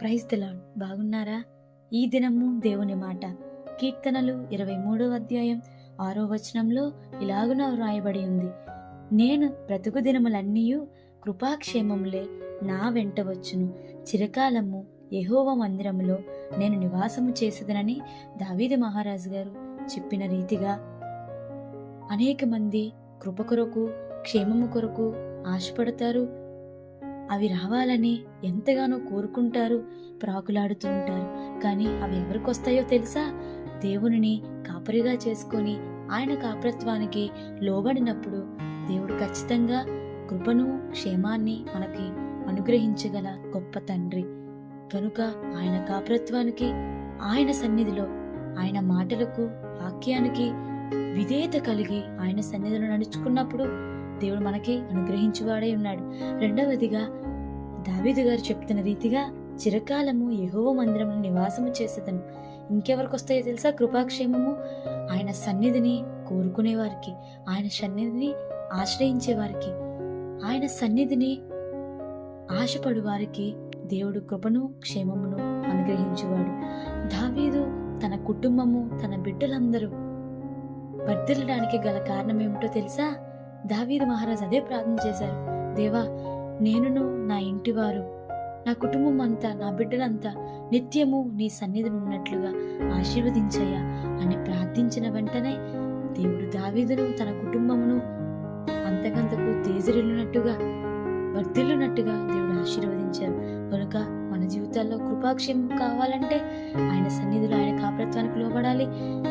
Praise తెలాడ్ బాగున్నారా? ఈ దినము దేవుని మాట. కీర్తనలు ఇరవై మూడవ అధ్యాయం ఆరో వచనంలో ఇలాగున వ్రాయబడి ఉంది. నేను బ్రతుకు దినములన్నీ కృపాక్షేమములే నా వెంట వచ్చును. చిరకాలము యహోవ మందిరములో నేను నివాసము చేసేదనని దావీది మహారాజు గారు చెప్పిన రీతిగా అనేక మంది కృప కొరకు క్షేమము కొరకు ఆశపడతారు. అవి రావాలని ఎంతగానో కోరుకుంటారు ప్రాకులాడుతూ ఉంటారు. కానీ అవి ఎవరికి వస్తాయో తెలుసా? దేవునిని కాపరిగా చేసుకొని ఆయన కాపరత్వానికి లోబడినప్పుడు దేవుడు ఖచ్చితంగా కృపను క్షేమాన్ని మనకి అనుగ్రహించగల గొప్ప తండ్రి. కనుక ఆయన కాపరత్వానికి ఆయన సన్నిధిలో ఆయన మాటలకు వాక్యానికి విధేయత కలిగి ఆయన సన్నిధిలో నడుచుకున్నప్పుడు దేవుడు మనకి అనుగ్రహించువాడై ఉన్నాడు. రెండవదిగా దావీదు గారు చెప్తున్న రీతిగా చిరకాలము యహోవ మందిరము నివాసము చేసేదను. ఇంకెవరికి వస్తాయో తెలుసా? కృపాక్షేమము ఆయన సన్నిధిని కోరుకునేవారికి ఆయన సన్నిధిని ఆశ్రయించేవారికి ఆయన సన్నిధిని ఆశపడు వారికి దేవుడు కృపను క్షేమమును అనుగ్రహించువాడు. దావీదు తన కుటుంబము తన బిడ్డలందరూ వర్ధిల్లడానికి గల కారణం ఏమిటో తెలుసా? దావీదు మహారాజ్ అదే ప్రార్థన చేశారు. దేవా నేనును నా ఇంటివారు నా కుటుంబం అంతా నా బిడ్డలంతా నిత్యము నీ సన్నిధిని ఉన్నట్లుగా ఆశీర్వదించయ్యా అని ప్రార్థించిన వెంటనే దేవుడు దావీదును తన కుటుంబమును అంతకంతకు తేజరిల్లునట్టుగా వర్ధిల్లునట్టుగా దేవుడు ఆశీర్వదించారు. కనుక మన జీవితాల్లో కృపాక్షేమం కావాలంటే ఆయన సన్నిధిలో ఆయన కాపరత్వానికి లోబడాలి.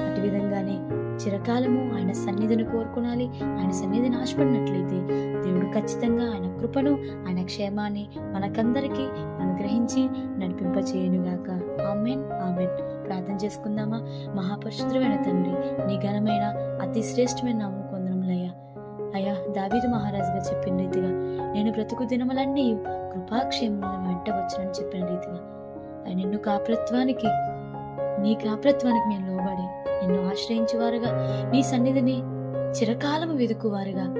అటు విధంగానే చిరకాలము ఆయన సన్నిధిని కోరుకోనాలి. ఆయన సన్నిధిని ఆశపడినట్లయితే దేవుడు ఖచ్చితంగా ఆయన కృపను ఆయన క్షేమాన్ని మనకందరికీ అనుగ్రహించి నడిపింపచేయనుగాక. Amen amen. ప్రార్థన చేసుకుందామా? మహాపరిశుద్ధమైన తండ్రి నీ ఘనమైన అతి శ్రేష్టమైన నామం కొందరములయ్యా అయ్యా. దావీదు మహారాజు చెప్పిన రీతిగా నేను బ్రతుకు దినములన్నీ కృపాక్షేమములను వెంట వచ్చునని చెప్పిన రీతిగా. నిన్ను కాపరత్వానికి నీ కాప్రత్వానికి మేము లోబడి నిన్ను ఆశ్రయించువారుగా. నీ సన్నిధిని చిరకాలము వెదుకువారుగా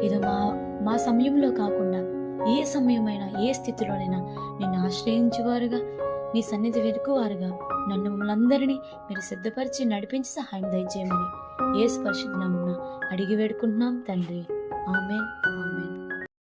ఇది మా మా సమయంలో కాకుండా ఏ సమయమైనా ఏ స్థితిలోనైనా నిన్ను ఆశ్రయించువారుగా నీ సన్నిధి వెతుకువారుగా. నన్ను మమ్మల్ందరినీ మీరు సిద్ధపరిచి నడిపించి సహాయం దయచేయమని ఏ స్పర్శ అడిగి వేడుకుంటున్నాం తండ్రి. ఆమెన్. ఆమెన్.